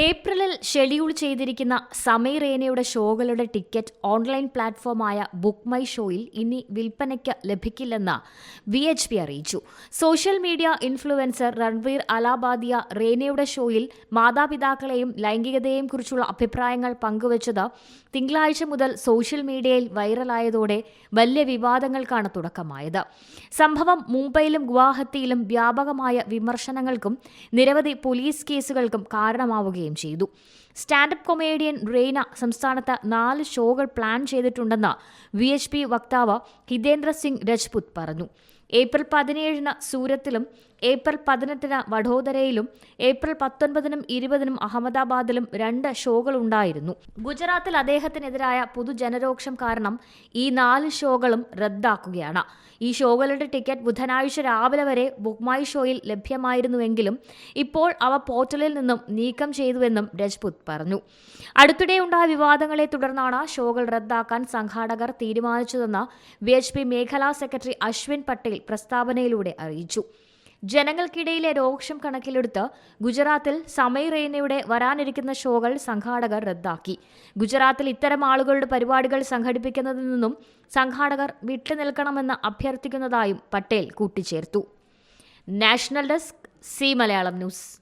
ഏപ്രിലിൽ ഷെഡ്യൂൾ ചെയ്തിരിക്കുന്ന സമീർ റേനയുടെ ഷോകളുടെ ടിക്കറ്റ് ഓൺലൈൻ പ്ലാറ്റ്ഫോമായ ബുക്ക് മൈ ഷോയിൽ ഇനി വിൽപ്പനയ്ക്ക് ലഭിക്കില്ലെന്ന് വി എച്ച് പി അറിയിച്ചു. Social media influencer Ranveer Allahbadia റേനയുടെ ഷോയിൽ മാതാപിതാക്കളെയും ലൈംഗികതയെയും കുറിച്ചുള്ള അഭിപ്രായങ്ങൾ പങ്കുവച്ചത് തിങ്കളാഴ്ച മുതൽ സോഷ്യൽ മീഡിയയിൽ വൈറലായതോടെ വലിയ വിവാദങ്ങൾക്കാണ് തുടക്കമായത്. സംഭവം മുംബൈയിലും ഗുവാഹത്തിയിലും വ്യാപകമായ വിമർശനങ്ങൾക്കും നിരവധി പോലീസ് കേസുകൾക്കും കാരണമാവുകയും ചെയ്തു. സ്റ്റാൻഡപ്പ് കൊമേഡിയൻ റെയ്ന സംസ്ഥാനത്ത് നാല് ഷോകൾ പ്ലാൻ ചെയ്തിട്ടുണ്ടെന്ന് വി എച്ച് പി വക്താവ് ഹിതേന്ദ്ര സിംഗ് രജ്പുത് പറഞ്ഞു. ഏപ്രിൽ പതിനേഴിന് സൂരത്തിലും ഏപ്രിൽ പതിനെട്ടിന് വഡോദരയിലും ഏപ്രിൽ പത്തൊൻപതിനും ഇരുപതിനും അഹമ്മദാബാദിലും രണ്ട് ഷോകൾ ഉണ്ടായിരുന്നു. ഗുജറാത്തിൽ അദ്ദേഹത്തിനെതിരായ പൊതുജനരോക്ഷം കാരണം ഈ നാല് ഷോകളും റദ്ദാക്കുകയാണ്. ഈ ഷോകളുടെ ടിക്കറ്റ് ബുധനാഴ്ച രാവിലെ വരെ ബുക്ക് മൈ ഷോയിൽ ലഭ്യമായിരുന്നുവെങ്കിലും ഇപ്പോൾ അവ പോർട്ടലിൽ നിന്നും നീക്കം ചെയ്തുവെന്നും രജ്പുത് പറഞ്ഞു. അടുത്തിടെ ഉണ്ടായ വിവാദങ്ങളെ തുടർന്നാണ് ഷോകൾ റദ്ദാക്കാൻ സംഘാടകർ തീരുമാനിച്ചതെന്ന് വി എച്ച് പി മേഖലാ സെക്രട്ടറി അശ്വിൻ പട്ടേൽ പ്രസ്താവനയിലൂടെ അറിയിച്ചു. ജനങ്ങൾക്കിടയിലെ രോക്ഷം കണക്കിലെടുത്ത് ഗുജറാത്തിൽ സമയ് റെയ്നയുടെ വരാനിരിക്കുന്ന ഷോകൾ സംഘാടകർ റദ്ദാക്കി. ഗുജറാത്തിൽ ഇത്തരം ആളുകളുടെ പരിപാടികൾ സംഘടിപ്പിക്കുന്നതിൽ നിന്നും സംഘാടകർ വിട്ടുനിൽക്കണമെന്ന് അഭ്യർത്ഥിക്കുന്നതായും പട്ടേൽ കൂട്ടിച്ചേർത്തു. National desk C Malayalam news.